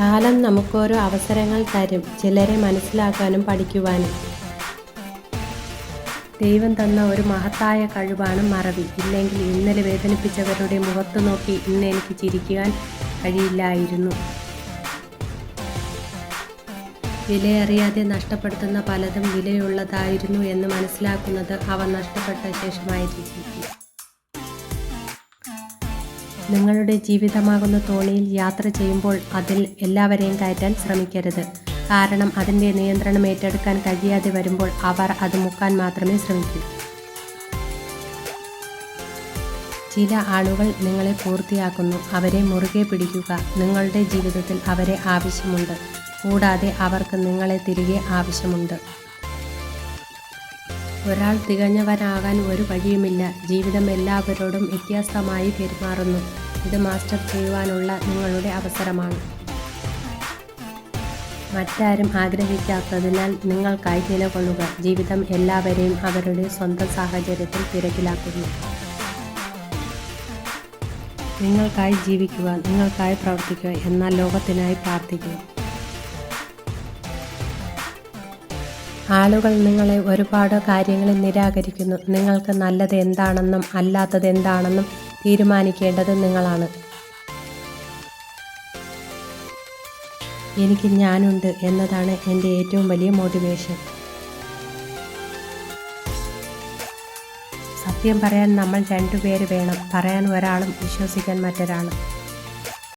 കാലം നമുക്കോരോ അവസരങ്ങൾ തരും ചിലരെ മനസ്സിലാക്കാനും പഠിക്കുവാനും. ദൈവം തന്ന ഒരു മഹത്തായ കഴിവാണ് മറവി. ഇല്ലെങ്കിൽ ഇന്നലെ വേദനിപ്പിച്ചവരുടെ മുഖത്ത് നോക്കി ഇന്ന് എനിക്ക് ചിരിക്കുവാൻ കഴിയില്ലായിരുന്നു. വിലയറിയാതെ നഷ്ടപ്പെടുത്തുന്ന പലതും വിലയുള്ളതായിരുന്നു എന്ന് മനസ്സിലാക്കുന്നത് അവ നഷ്ടപ്പെട്ട ശേഷമായിരിക്കും. നിങ്ങളുടെ ജീവിതമാകുന്ന തോണിയിൽ യാത്ര ചെയ്യുമ്പോൾ അതിൽ എല്ലാവരെയും കയറ്റാൻ ശ്രമിക്കരുത്. കാരണം അതിന്റെ നിയന്ത്രണം ഏറ്റെടുക്കാൻ കഴിയാതെ വരുമ്പോൾ അവർ അത് മുക്കാൻ മാത്രമേ ശ്രമിക്കൂ. ചില ആളുകൾ നിങ്ങളെ പൂർത്തിയാക്കുന്നു. അവരെ മുറുകെ പിടിക്കുക. നിങ്ങളുടെ ജീവിതത്തിൽ അവരെ ആവശ്യമുണ്ട്. കൂടാതെ അവർക്ക് നിങ്ങളെ തിരികെ ആവശ്യമുണ്ട്. ഒരാൾ തികഞ്ഞവനാകാൻ ഒരു വഴിയുമില്ല. ജീവിതം എല്ലാവരോടും വ്യത്യസ്തമായി പെരുമാറുന്നു. ഇത് മാസ്റ്റർ ചെയ്യുവാനുള്ള നിങ്ങളുടെ അവസരമാണ്. മറ്റാരും ആഗ്രഹിക്കാത്തതിനാൽ നിങ്ങൾക്കായി നിലകൊള്ളുക. ജീവിതം എല്ലാവരെയും അവരുടെ സ്വന്തം സാഹചര്യത്തിൽ തിരക്കിലാക്കുന്നു. നിങ്ങൾക്കായി ജീവിക്കുക നിങ്ങൾക്കായി പ്രവർത്തിക്കുക എന്നാൽ ലോകത്തിനായി പ്രാർത്ഥിക്കുക. ആളുകൾ നിങ്ങളെ ഒരുപാട് കാര്യങ്ങളിൽ നിരാകരിക്കുന്നു. നിങ്ങൾക്ക് നല്ലത് എന്താണെന്നും അല്ലാത്തത് എന്താണെന്നും തീരുമാനിക്കേണ്ടത് നിങ്ങളാണ്. എനിക്ക് ഞാനുണ്ട് എന്നതാണ് എന്റെ ഏറ്റവും വലിയ മോട്ടിവേഷൻ സത്യം പറയാൻ നമ്മൾ രണ്ടുപേര് വേണം. പറയാൻ ഒരാളും വിശ്വസിക്കാൻ മറ്റൊരാളും.